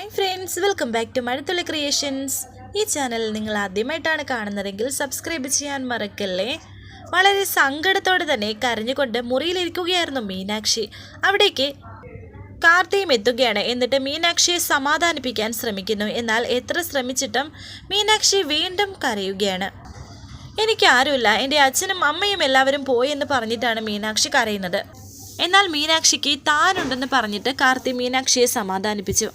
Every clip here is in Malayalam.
Hi friends welcome back to Mazhathulli creations ഈ ചാനൽ നിങ്ങൾ ആദ്യമായിട്ടാണ് കാണുന്നതെങ്കിൽ സബ്സ്ക്രൈബ് ചെയ്യാൻ മറക്കല്ലേ? വളരെ സങ്കടത്തോടെ തന്നെ കരഞ്ഞുകൊണ്ട് മുറിയിലിരിക്കുകയായിരുന്നു മീനാക്ഷി. അവിടേക്ക് കാർത്തിയും എത്തുകയാണ്. എന്നിട്ട് മീനാക്ഷിയെ സമാധാനിപ്പിക്കാൻ ശ്രമിക്കുന്നു. എന്നാൽ എത്ര ശ്രമിച്ചിട്ടും മീനാക്ഷി വീണ്ടും കരയുകയാണ്. എനിക്ക് ആരുമില്ല. എന്റെ അച്ഛനും അമ്മയും എല്ലാവരും പോയെന്ന് പറഞ്ഞിട്ടാണ് മീനാക്ഷി കരയുന്നത്. എന്നാൽ മീനാക്ഷിക്ക് താനുണ്ടെന്ന് പറഞ്ഞിട്ട് കാർത്തി മീനാക്ഷിയെ സമാധാനിപ്പിച്ചു.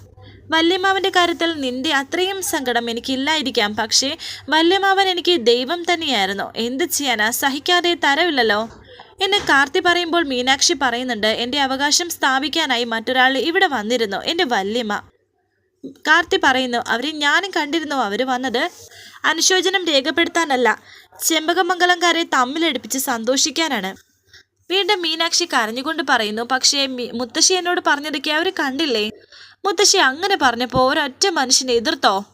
വല്യമാവന്റെ കാര്യത്തിൽ നിന്റെ അത്രയും സങ്കടം എനിക്കില്ലായിരിക്കാം. പക്ഷേ വല്യമാവൻ എനിക്ക് ദൈവം തന്നെയായിരുന്നു. എന്ത് ചെയ്യാനാ? സഹിക്കാതെ തരവില്ലല്ലോ. എന്നെ കാർത്തി പറയുമ്പോൾ മീനാക്ഷി പറയുന്നുണ്ട് എന്റെ അവകാശം സ്ഥാപിക്കാനായി മറ്റൊരാൾ ഇവിടെ വന്നിരുന്നു എന്റെ വല്യമ്മ. കാർത്തി പറയുന്നു അവരെ ഞാനും കണ്ടിരുന്നു അവർ വന്നത് അനുശോചനം രേഖപ്പെടുത്താനല്ല ചെമ്പകമംഗലംകാരെ തമ്മിലടുപ്പിച്ച് സന്തോഷിക്കാനാണ്. വീണ്ടും മീനാക്ഷി കരഞ്ഞുകൊണ്ട് പറയുന്നു പക്ഷേ മുത്തശ്ശി എന്നോട് പറഞ്ഞതൊക്കെ അവർ കണ്ടില്ലേ? മുത്തശ്ശി അങ്ങനെ പറഞ്ഞപ്പോൾ ഒരൊറ്റ മനുഷ്യനെ എതിർത്തോ?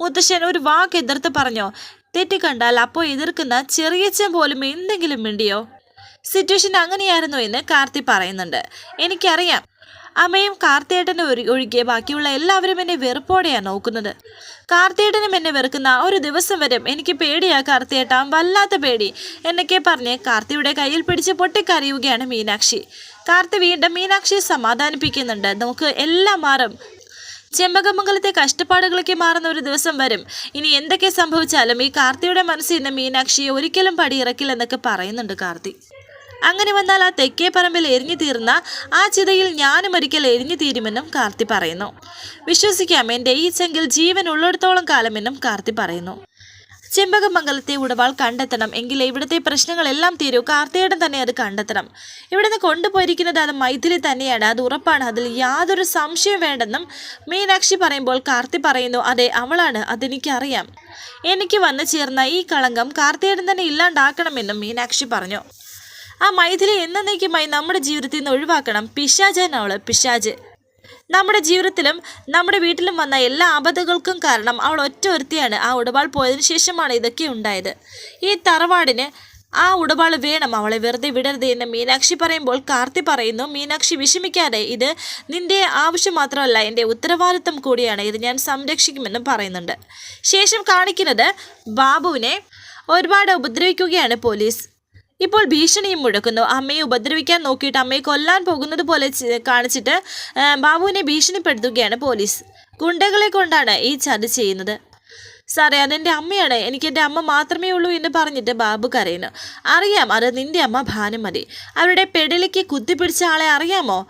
മുത്തശ്ശൻ ഒരു വാക്ക് എതിർത്ത് പറഞ്ഞോ തെറ്റിക്കണ്ടാൽ അപ്പോൾ എതിർക്കുന്ന ചെറിയച്ഛൻ പോലും എന്തെങ്കിലും മിണ്ടിയോ? സിറ്റുവേഷൻ അങ്ങനെയായിരുന്നു എന്ന് കാർത്തി പറയുന്നുണ്ട്. എനിക്കറിയാം. അമ്മയും കാർത്തിയേട്ടനെ ഒരു ഒഴികെ ബാക്കിയുള്ള എല്ലാവരും എന്നെ വെറുപ്പോടെയാണ് നോക്കുന്നത്. കാർത്തിയേട്ടനും എന്നെ വെറുക്കുന്ന ഒരു ദിവസം വരും എനിക്ക് പേടിയാ കാർത്തിയേട്ട വല്ലാത്ത പേടി. എന്നൊക്കെ പറഞ്ഞ് കാർത്തിയുടെ കയ്യിൽ പിടിച്ച് പൊട്ടിക്കരയുകയാണ് മീനാക്ഷി. കാർത്തി വീണ്ടും മീനാക്ഷിയെ സമാധാനിപ്പിക്കുന്നുണ്ട്. നമുക്ക് എല്ലാം മാറും. ചെമ്പകമംഗലത്തെ കഷ്ടപ്പാടുകളൊക്കെ മാറുന്ന ഒരു ദിവസം വരും. ഇനി എന്തൊക്കെ സംഭവിച്ചാലും ഈ കാർത്തിയുടെ മനസ്സിൽ നിന്ന് മീനാക്ഷിയെ ഒരിക്കലും പടിയിറക്കില്ലെന്നൊക്കെ പറയുന്നുണ്ട് കാർത്തി. അങ്ങനെ വന്നാൽ ആ തെക്കേ പറമ്പിൽ എരിഞ്ഞു തീർന്ന ആ ചിതയിൽ ഞാനും ഒരിക്കൽ എരിഞ്ഞു തീരുമെന്നും കാർത്തി പറയുന്നു. വിശ്വസിക്കാം എന്റെ ഈ ചെങ്കിൽ ജീവൻ ഉള്ളിടത്തോളം കാലമെന്നും കാർത്തി പറയുന്നു. ചെമ്പകമംഗലത്തെ ഉടവാൾ കണ്ടെത്തണം എങ്കിൽ ഇവിടുത്തെ പ്രശ്നങ്ങളെല്ലാം തീരൂ. കാർത്തിയേടൻ തന്നെ അത് കണ്ടെത്തണം. ഇവിടുന്ന് കൊണ്ടുപോയിരിക്കുന്നത് അത് മൈഥിലി തന്നെയാണ്. അത് ഉറപ്പാണ്. അതിൽ യാതൊരു സംശയം വേണ്ടെന്നും മീനാക്ഷി പറയുമ്പോൾ കാർത്തി പറയുന്നു അതെ അവളാണ്. അതെനിക്കറിയാം. എനിക്ക് വന്നു ചേർന്ന ഈ കളങ്കം കാർത്തിയേടൻ തന്നെ ഇല്ലാണ്ടാക്കണമെന്നും മീനാക്ഷി പറഞ്ഞു. ആ മൈഥിലി എന്നേക്കുമായി നമ്മുടെ ജീവിതത്തിൽ നിന്ന് ഒഴിവാക്കണം. പിശാചാണ് അവൾ പിശാജ് നമ്മുടെ ജീവിതത്തിലും നമ്മുടെ വീട്ടിലും വന്ന എല്ലാ ആപത്തുകൾക്കും കാരണം അവൾ ഒറ്റ ഒരുത്തിയാണ്. ആ ഉടപാൾ പോയതിനു ശേഷമാണ് ഇതൊക്കെ ഉണ്ടായത്. ഈ തറവാടിന് ആ ഉടപാൾ വേണം. അവളെ വെറുതെ വിടരുത് എന്ന് മീനാക്ഷി പറയുമ്പോൾ കാർത്തി പറയുന്നു മീനാക്ഷി വിഷമിക്കാതെ. ഇത് നിന്റെ ആവശ്യം മാത്രമല്ല. എന്റെ ഉത്തരവാദിത്തം കൂടിയാണ്. ഇത് ഞാൻ സംരക്ഷിക്കുമെന്നും പറയുന്നുണ്ട്. ശേഷം കാണിക്കുന്നത് ബാബുവിനെ ഒരുപാട് ഉപദ്രവിക്കുകയാണ് പോലീസ്. ഇപ്പോൾ ഭീഷണിയും മുഴക്കുന്നു. അമ്മയെ ഉപദ്രവിക്കാൻ നോക്കിയിട്ട് അമ്മയെ കൊല്ലാൻ പോകുന്നത് പോലെ കാണിച്ചിട്ട് ബാബുവിനെ ഭീഷണിപ്പെടുത്തുകയാണ് പോലീസ്. ഗുണ്ടകളെ കൊണ്ടാണ് ഈ ചതി ചെയ്യുന്നത്. സാറേ അതെന്റെ അമ്മയാണ്. എനിക്ക് എന്റെ അമ്മ മാത്രമേ ഉള്ളൂ എന്ന് പറഞ്ഞിട്ട് ബാബു കരയുന്നു. അറിയാം അത് നിന്റെ അമ്മ ഭാനുമതി അവരുടെ പെടലിക്ക് കുത്തിപ്പിടിച്ച ആളെ അറിയാമോ?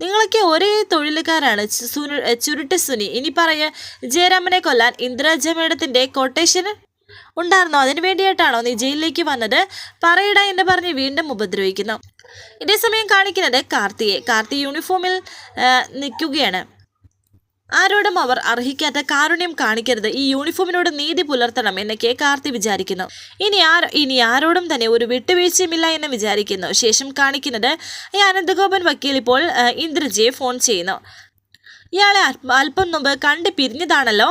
നിങ്ങളൊക്കെ ഒരേ തൊഴിലുകാരാണ്. സുനു- ചുരുട്ട് സുനി. ഇനി പറയ ജയരാമനെ കൊല്ലാൻ ഇന്ദിരാജ മേഡത്തിന്റെ കൊട്ടേഷന് ഉണ്ടായിരുന്നോ? അതിനു വേണ്ടിയിട്ടാണോ നീ ജയിലിലേക്ക് വന്നത്? പറയട എന്ന് പറഞ്ഞ് വീണ്ടും ഉപദ്രവിക്കുന്നു. ഇതേസമയം കാണിക്കുന്നത് കാർത്തിയെ. കാർത്തി യൂണിഫോമിൽ നിൽക്കുകയാണ്. ആരോടും അവർ അർഹിക്കാത്ത കാരുണ്യം കാണിക്കരുത്. ഈ യൂണിഫോമിനോട് നീതി പുലർത്തണം എന്നൊക്കെ കാർത്തി വിചാരിക്കുന്നു. ഇനി ആരോ ഇനി ആരോടും തന്നെ ഒരു വിട്ടുവീഴ്ചയുമില്ല എന്ന് വിചാരിക്കുന്നു. ശേഷം കാണിക്കുന്നത് ഈ അനന്തഗോപൻ വക്കീൽ ഇപ്പോൾ ഇന്ദ്രജിയെ ഫോൺ ചെയ്യുന്നു. ഇയാളെ അല്പം മുമ്പ് കണ്ട് പിരിഞ്ഞതാണല്ലോ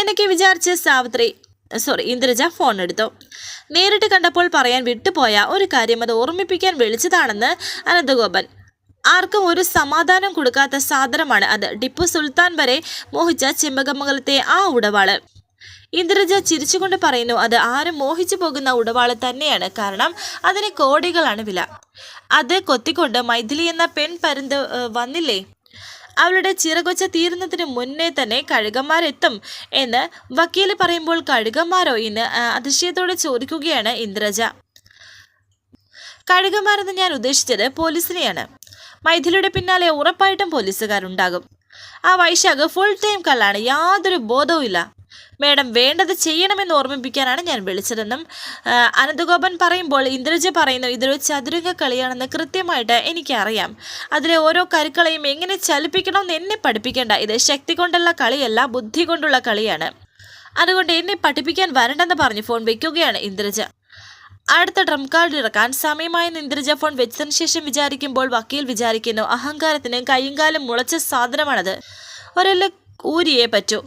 എന്നൊക്കെ വിചാരിച്ച് സാവിത്രി സോറി ഇന്ദ്രജ ഫോൺ എടുത്തു. നേരിട്ട് കണ്ടപ്പോൾ പറയാൻ വിട്ടുപോയ ഒരു കാര്യം അത് ഓർമ്മിപ്പിക്കാൻ വിളിച്ചതാണെന്ന് അനന്തഗോപൻ. ആർക്കും ഒരു സമാധാനം കൊടുക്കാത്ത സാധനമാണ് അത്. ടിപ്പു സുൽത്താൻ വരെ മോഹിച്ച ചെമ്പകമംഗലത്തെ ആ ഉടവാൾ. ഇന്ദ്രജ ചിരിച്ചുകൊണ്ട് പറയുന്നു അത് ആരും മോഹിച്ചു പോകുന്ന ഉടവാൾ തന്നെയാണ്. കാരണം അതിന് കോടികളാണ് വില. അത് കൊത്തിക്കൊണ്ട് മൈഥിലി എന്ന പെൺ പരുന്ത് വന്നില്ലേ? അവളുടെ ചിറകൊച്ച തീരുന്നതിന് മുന്നേ തന്നെ കഴുകന്മാരെത്തും എന്ന് വക്കീൽ പറയുമ്പോൾ കഴുകന്മാരോ എന്ന് അതിശയത്തോടെ ചോദിക്കുകയാണ് ഇന്ദ്രജ. കഴുകന്മാരെന്ന് ഞാൻ ഉദ്ദേശിച്ചത് പോലീസിനെയാണ്. മൈഥിലിയുടെ പിന്നാലെ ഉറപ്പായിട്ടും പോലീസുകാരുണ്ടാകും. ആ വൈശാഖ് ഫുൾ ടൈം കള്ളാണ് യാതൊരു ബോധവും ഇല്ല മേഡം വേണ്ടത് ചെയ്യണമെന്ന് ഓർമ്മിപ്പിക്കാനാണ് ഞാൻ വിളിച്ചതെന്നും അനന്തഗോപൻ പറയുമ്പോൾ ഇന്ദ്രജ പറയുന്നു ഇതൊരു ചതുരംഗ കളിയാണെന്ന് കൃത്യമായിട്ട് എനിക്കറിയാം. അതിലെ ഓരോ കരുക്കളെയും എങ്ങനെ ചലിപ്പിക്കണമെന്ന് എന്നെ പഠിപ്പിക്കേണ്ട. ഇത് ശക്തി കൊണ്ടുള്ള കളിയല്ല ബുദ്ധി കൊണ്ടുള്ള കളിയാണ്. അതുകൊണ്ട് എന്നെ പഠിപ്പിക്കാൻ വരണ്ടെന്ന് പറഞ്ഞ് ഫോൺ വെക്കുകയാണ് ഇന്ദ്രജ അടുത്ത ഡ്രം കാർഡ് ഇറക്കാൻ സമയമായെന്ന് ഇന്ദ്രജ ഫോൺ വെച്ചതിന് ശേഷം വിചാരിക്കുമ്പോൾ വക്കീൽ വിചാരിക്കുന്നു അഹങ്കാരത്തിന് കൈയും കാലും മുളച്ച സാധനമാണത്. ഒരല്ല ഊരിയേ പറ്റൂ.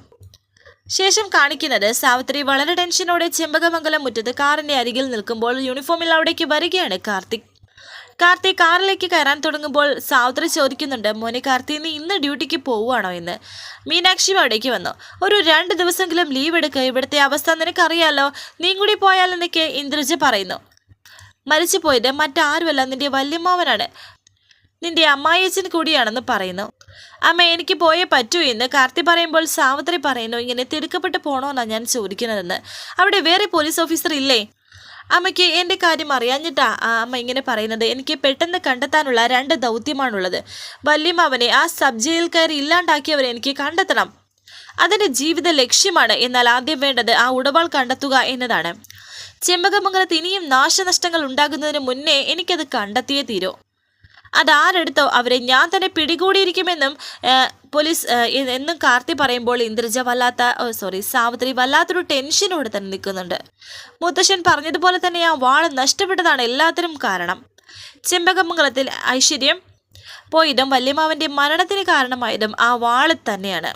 ശേഷം കാണിക്കുന്നത് സാവിത്രി വളരെ ടെൻഷനോടെ ചെമ്പകമംഗലം മുറ്റത്ത് കാറിന്റെ അരികിൽ നിൽക്കുമ്പോൾ യൂണിഫോമിൽ അവിടേക്ക് വരികയാണ് കാർത്തിക്. കാർത്തി കാറിലേക്ക് കയറാൻ തുടങ്ങുമ്പോൾ സാവിത്രി ചോദിക്കുന്നുണ്ട് മോനെ കാർത്തി നീ ഇന്ന് ഡ്യൂട്ടിക്ക് പോവുകയാണോ എന്ന് മീനാക്ഷി അവിടേക്ക് വന്നു ഒരു രണ്ട് ദിവസമെങ്കിലും ലീവ് എടുക്കുക ഇവിടുത്തെ അവസ്ഥ നിനക്കറിയാലോ? നീ കൂടി പോയാലെന്നൊക്കെ ഇന്ദ്രജ പറയുന്നു. മരിച്ചു പോയത് മറ്റാരുമല്ല നിന്റെ വല്യമ്മാവനാണ്. നിന്റെ അമ്മായിയച്ഛൻ കൂടിയാണെന്ന് പറയുന്നു. അമ്മ എനിക്ക് പോയേ പറ്റൂ എന്ന് കാർത്തി പറയുമ്പോൾ സാവിത്രി പറയുന്നു ഇങ്ങനെ തിടുക്കപ്പെട്ട് പോണോന്നാണ് ഞാൻ ചോദിക്കുന്നതെന്ന്. അവിടെ വേറെ പോലീസ് ഓഫീസർ ഇല്ലേ? അമ്മയ്ക്ക് എന്റെ കാര്യം അറിയാഞ്ഞിട്ടാ ആ അമ്മ ഇങ്ങനെ പറയുന്നത്. എനിക്ക് പെട്ടെന്ന് കണ്ടെത്താനുള്ള രണ്ട് ദൗത്യമാണുള്ളത്. വല്യമ്മാവനെ ആ സബ് ജയിൽ കയറി ഇല്ലാണ്ടാക്കിയവരെ എനിക്ക് കണ്ടെത്തണം. അതിന്റെ ജീവിത ലക്ഷ്യമാണ് എന്നാൽ ആദ്യം വേണ്ടത് ആ ഉടവാൾ കണ്ടെത്തുക എന്നതാണ്. ചെമ്പകമംഗലത്ത് ഇനിയും നാശനഷ്ടങ്ങൾ ഉണ്ടാകുന്നതിന് മുന്നേ എനിക്കത് കണ്ടെത്തിയേ തീരൂ. അതാരെടുത്തോ? അവരെ ഞാൻ തന്നെ പിടികൂടിയിരിക്കുമെന്നും പോലീസ് എന്നും കാർത്തി പറയുമ്പോൾ ഇന്ദ്രജ വല്ലാത്ത സോറി സാവിത്രി വല്ലാത്തൊരു ടെൻഷനോട് തന്നെ നിൽക്കുന്നുണ്ട്. മുത്തശ്ശൻ പറഞ്ഞതുപോലെ തന്നെ ആ വാൾ നഷ്ടപ്പെട്ടതാണ് എല്ലാത്തിനും കാരണം. ചെമ്പകമംഗലത്തിൽ ഐശ്വര്യം പോയതും വല്യമാവന്റെ മരണത്തിന് കാരണമായതും ആ വാൾ തന്നെയാണ്.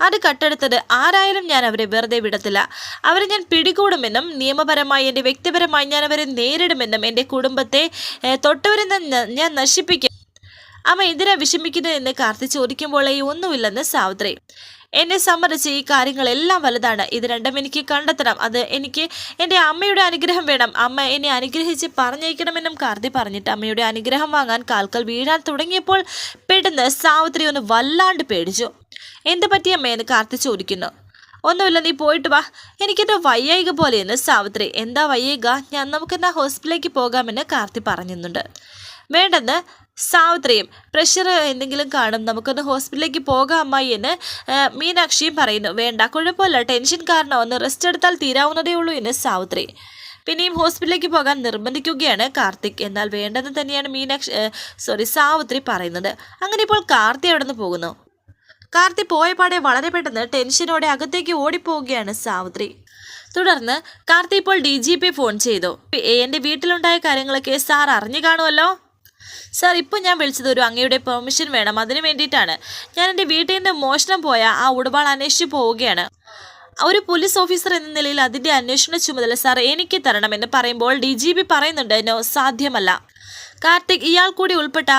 അത് കട്ടെടുത്തത് ആരായാലും ഞാൻ അവരെ വെറുതെ വിടത്തില്ല. അവരെ ഞാൻ പിടികൂടുമെന്നും നിയമപരമായി എന്റെ വ്യക്തിപരമായി ഞാൻ അവരെ നേരിടുമെന്നും എന്റെ കുടുംബത്തെ തൊട്ടവരെ ഞാൻ നശിപ്പിക്കും. അമ്മ എന്തിനാ വിഷമിക്കുന്നത് എന്ന് കാർത്തി ചോദിക്കുമ്പോഴേ ഒന്നുമില്ലെന്ന് സാവിത്രി. എന്നെ സമ്മതിച്ച് ഈ കാര്യങ്ങളെല്ലാം വലുതാണ്. ഇത് രണ്ടും എനിക്ക് കണ്ടെത്തണം. അത് എനിക്ക് എന്റെ അമ്മയുടെ അനുഗ്രഹം വേണം. അമ്മ എന്നെ അനുഗ്രഹിച്ച് പറഞ്ഞയക്കണമെന്നും കാർത്തി പറഞ്ഞിട്ട് അമ്മയുടെ അനുഗ്രഹം വാങ്ങാൻ കാൽക്കൽ വീഴാൻ തുടങ്ങിയപ്പോൾ പെട്ടെന്ന് സാവിത്രി ഒന്ന് വല്ലാണ്ട് പേടിച്ചു. എന്ത് പറ്റി അമ്മയെന്ന് കാർത്തി ചോദിക്കുന്നു. ഒന്നുമില്ല നീ പോയിട്ട് വാ. എനിക്കെന്താ വയ്യായിക പോലെയെന്ന് സാവിത്രി. എന്താ വയ്യായിക? ഞാൻ നമുക്കെന്നാ ഹോസ്പിറ്റലിലേക്ക് പോകാമെന്ന് കാർത്തി പറഞ്ഞുന്നുണ്ട് വേണ്ടെന്ന് സാവിത്രിയും പ്രഷർ എന്തെങ്കിലും കാണും നമുക്കൊന്ന് ഹോസ്പിറ്റലിലേക്ക് പോകാം അമ്മായി എന്ന് മീനാക്ഷിയും പറയുന്നു. വേണ്ട കുഴപ്പമില്ല ടെൻഷൻ കാരണം ഒന്ന് റെസ്റ്റ് എടുത്താൽ തീരാവുന്നതേ ഉള്ളൂ എന്ന് സാവിത്രി. പിന്നെയും ഹോസ്പിറ്റലിലേക്ക് പോകാൻ നിർബന്ധിക്കുകയാണ് കാർത്തിക്. എന്നാൽ വേണ്ടെന്ന് തന്നെയാണ് മീനാക്ഷി സോറി സാവിത്രി പറയുന്നത്. അങ്ങനെ ഇപ്പോൾ കാർത്തി അവിടെ നിന്ന് പോകുന്നു? കാർത്തി പോയപാടെ വളരെ പെട്ടെന്ന് ടെൻഷനോടെ അകത്തേക്ക് ഓടിപ്പോവുകയാണ് സാവിത്രി. തുടർന്ന് കാർത്തി ഇപ്പോൾ ഡി ജി പി ഫോൺ ചെയ്തു. എന്റെ വീട്ടിലുണ്ടായ കാര്യങ്ങളൊക്കെ സാർ അറിഞ്ഞു കാണുമല്ലോ? സാർ ഇപ്പോൾ ഞാൻ വിളിച്ചത് ഒരു അങ്ങയുടെ പെർമിഷൻ വേണം. അതിന് വേണ്ടിയിട്ടാണ്. ഞാൻ എന്റെ വീട്ടിൽ നിന്ന് മോഷണം പോയ ആ ഉടപാൾ അന്വേഷിച്ചു പോവുകയാണ്. ഒരു പോലീസ് ഓഫീസർ എന്ന നിലയിൽ അതിന്റെ അന്വേഷണ ചുമതല സാർ എനിക്ക് തരണമെന്ന് പറയുമ്പോൾ ഡി ജി പി പറയുന്നുണ്ട് നോ സാധ്യമല്ല. കാർത്തിക് ഇയാൾ കൂടി ഉൾപ്പെട്ട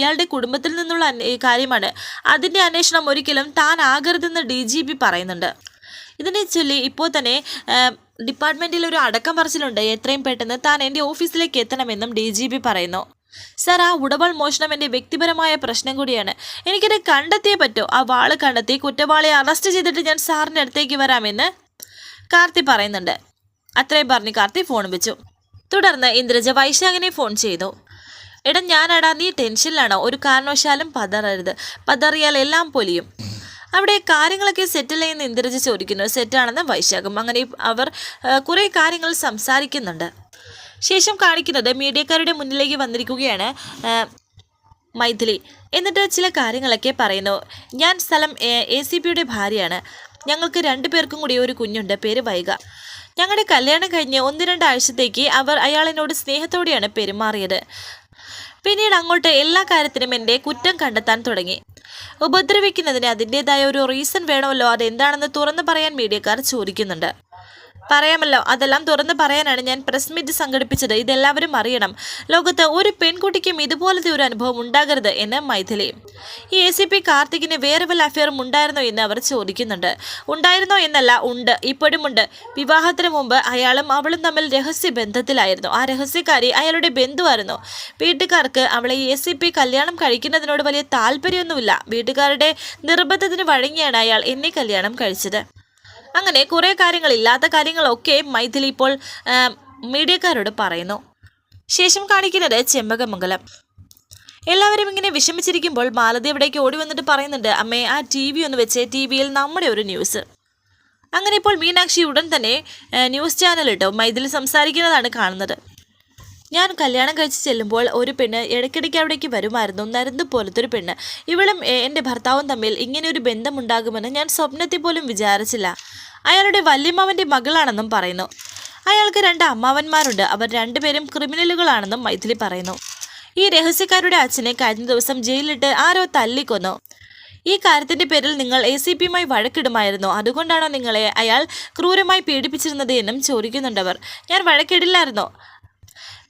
ഇയാളുടെ കുടുംബത്തിൽ നിന്നുള്ള കാര്യമാണ്. അതിന്റെ അന്വേഷണം ഒരിക്കലും താൻ ആകരുതെന്ന് ഡി ജി പി പറയുന്നുണ്ട്. ഇതിനെ ചൊല്ലി ഇപ്പോൾ തന്നെ ഡിപ്പാർട്ട്മെന്റിൽ ഒരു അടക്കം പറച്ചിലുണ്ട്. എത്രയും പെട്ടെന്ന് താൻ എന്റെ ഓഫീസിലേക്ക് എത്തണമെന്നും ഡി ജി പി പറയുന്നു. സാർ ആ ഉടവൾ മോഷണം എന്റെ വ്യക്തിപരമായ പ്രശ്നം കൂടിയാണ്. എനിക്കത് കണ്ടെത്തിയേ പറ്റൂ. ആ വാൾ കണ്ടെത്തി കുറ്റവാളിയെ അറസ്റ്റ് ചെയ്തിട്ട് ഞാൻ സാറിന്റെ അടുത്തേക്ക് വരാമെന്ന് കാർത്തി പറയുന്നുണ്ട്. അത്രയും പറഞ്ഞ് കാർത്തി ഫോൺ വെച്ചു. തുടർന്ന് ഇന്ദ്രജ വൈശാഖിനെ ഫോൺ ചെയ്തു. എടാ ഞാനടാ നീ ടെൻഷനിലാണോ? ഒരു കാരണവശാലും പതറരുത്. പതറിയാൽ എല്ലാം പൊലിയും. അവിടെ കാര്യങ്ങളൊക്കെ സെറ്റിൽ ചെയ്യുന്ന ഇന്ദ്രജ ചോദിക്കുന്നു. സെറ്റാണെന്ന് വൈശാഖം. അങ്ങനെ അവർ കുറേ കാര്യങ്ങൾ സംസാരിക്കുന്നുണ്ട്. ശേഷം കാണിക്കുന്നത് മീഡിയക്കാരുടെ മുന്നിലേക്ക് വന്നിരിക്കുകയാണ് മൈഥിലി. എന്നിട്ട് ചില കാര്യങ്ങളൊക്കെ പറയുന്നു. ഞാൻ സ്ഥലം എ സി പിയുടെ ഭാര്യയാണ്. ഞങ്ങൾക്ക് രണ്ടു പേർക്കും കൂടി ഒരു കുഞ്ഞുണ്ട് പേര് വൈക ഞങ്ങളുടെ കല്യാണം കഴിഞ്ഞ് ഒന്ന് രണ്ടാഴ്ചത്തേക്ക് അവർ അയാളിനോട് സ്നേഹത്തോടെയാണ് പെരുമാറിയത്. പിന്നീട് അങ്ങോട്ട് എല്ലാ കാര്യത്തിനും എന്റെ കുറ്റം കണ്ടെത്താൻ തുടങ്ങി. ഉപദ്രവിക്കുന്നതിന് അതിന്റെതായ ഒരു റീസൺ വേണമല്ലോ അതെന്താണെന്ന് തുറന്നു പറയാൻ മീഡിയക്കാർ ചോദിക്കുന്നുണ്ട്. പറയാമല്ലോ. അതെല്ലാം തുറന്ന് പറയാനാണ് ഞാൻ പ്രസ് മീറ്റ് സംഘടിപ്പിച്ചത്. ഇതെല്ലാവരും അറിയണം. ലോകത്ത് ഒരു പെൺകുട്ടിക്കും ഇതുപോലത്തെ ഒരു അനുഭവം ഉണ്ടാകരുത് എന്ന് മൈഥിലി. ഈ എ സി പി കാർത്തികിന് വേറെ വല്ല അഫയറും ഉണ്ടായിരുന്നോ എന്ന് അവർ ചോദിക്കുന്നുണ്ട്. ഉണ്ടായിരുന്നോ എന്നല്ല ഉണ്ട്. ഇപ്പോഴുമുണ്ട് വിവാഹത്തിന് മുമ്പ് അയാളും അവളും തമ്മിൽ രഹസ്യ ബന്ധത്തിലായിരുന്നു. ആ രഹസ്യക്കാരി അയാളുടെ ബന്ധുവായിരുന്നു. വീട്ടുകാർക്ക് അവളെ എ സി പി കല്യാണം കഴിക്കുന്നതിനോട് വലിയ താല്പര്യമൊന്നുമില്ല. വീട്ടുകാരുടെ നിർബന്ധത്തിന് വഴങ്ങിയാണ് അയാൾ എന്നെ കല്യാണം കഴിച്ചത്. അങ്ങനെ കുറേ കാര്യങ്ങൾ ഇല്ലാത്ത കാര്യങ്ങളൊക്കെ മൈഥിലി ഇപ്പോൾ മീഡിയക്കാരോട് പറയുന്നു. ശേഷം കാണിക്കുന്നത് ചെമ്പകമംഗലം. എല്ലാവരും ഇങ്ങനെ വിഷമിച്ചിരിക്കുമ്പോൾ മാലതി അവിടേക്ക് ഓടി വന്നിട്ട് പറയുന്നുണ്ട് അമ്മേ ആ ടി വി ഒന്ന് വെച്ച് ടി വിയിൽ നമ്മുടെ ഒരു ന്യൂസ്. അങ്ങനെ ഇപ്പോൾ മീനാക്ഷി ഉടൻ തന്നെ ന്യൂസ് ചാനൽ ഇട്ടു മൈഥിലി സംസാരിക്കുന്നതാണ് കാണുന്നത്. ഞാൻ കല്യാണം കഴിച്ച് ചെല്ലുമ്പോൾ ഒരു പെണ്ണ് ഇടയ്ക്കിടയ്ക്ക് അവിടേക്ക് വരുമായിരുന്നു. നരന്ത് പോലത്തൊരു പെണ്ണ്. ഇവളും എന്റെ ഭർത്താവും തമ്മിൽ ഇങ്ങനെ ഒരു ബന്ധമുണ്ടാകുമെന്ന് ഞാൻ സ്വപ്നത്തിൽ പോലും വിചാരിച്ചില്ല. അയാളുടെ വല്യമ്മാവന്റെ മകളാണെന്നും പറയുന്നു. അയാൾക്ക് രണ്ട് അമ്മാവന്മാരുണ്ട്. അവർ രണ്ടുപേരും ക്രിമിനലുകളാണെന്നും മൈഥിലി പറയുന്നു. ഈ രഹസ്യക്കാരുടെ അച്ഛനെ കഴിഞ്ഞ ദിവസം ജയിലിലിട്ട് ആരോ തല്ലിക്കൊന്നു. ഈ കാര്യത്തിന്റെ പേരിൽ നിങ്ങൾ എ സി പിയുമായി വഴക്കിടുമായിരുന്നു. അതുകൊണ്ടാണോ നിങ്ങളെ അയാൾ ക്രൂരമായി പീഡിപ്പിച്ചിരുന്നത് എന്നും ചോദിക്കുന്നുണ്ടവർ. ഞാൻ വഴക്കിടില്ലായിരുന്നോ.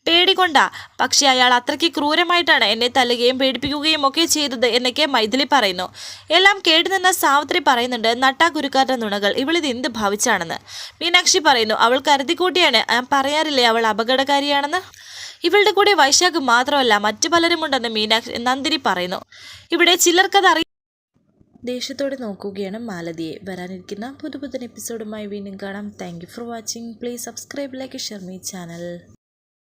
പേടികൊണ്ടാ. പക്ഷേ അയാൾ അത്രയ്ക്ക് ക്രൂരമായിട്ടാണ് എന്നെ തല്ലുകയും പേടിപ്പിക്കുകയും ഒക്കെ ചെയ്തത് എന്നൊക്കെ മൈഥിലി പറയുന്നു. എല്ലാം കേട്ടു നിന്ന സാവിത്രി പറയുന്നുണ്ട് നട്ടാ കുരുക്കാരുടെ നുണകൾ ഇവളിത് എന്ത് ഭാവിച്ചാണെന്ന്? മീനാക്ഷി പറയുന്നു അവൾ കരുതിക്കൂട്ടിയാണ്. പറയാറില്ലേ അവൾ അപകടകാരിയാണെന്ന്? ഇവളുടെ കൂടെ വൈശാഖ് മാത്രമല്ല മറ്റു പലരുമുണ്ടെന്ന് മീനാക്ഷി നന്ദിനി പറയുന്നു. ഇവിടെ ചിലർക്കത് അറിയ. ദേഷ്യത്തോടെ നോക്കുകയാണ് മാലതിയെ. വരാനിരിക്കുന്ന പുതുപുത്തൻ എപ്പിസോഡുമായി വീണ്ടും കാണാം. Thank for watching. Please subscribe like share me channel.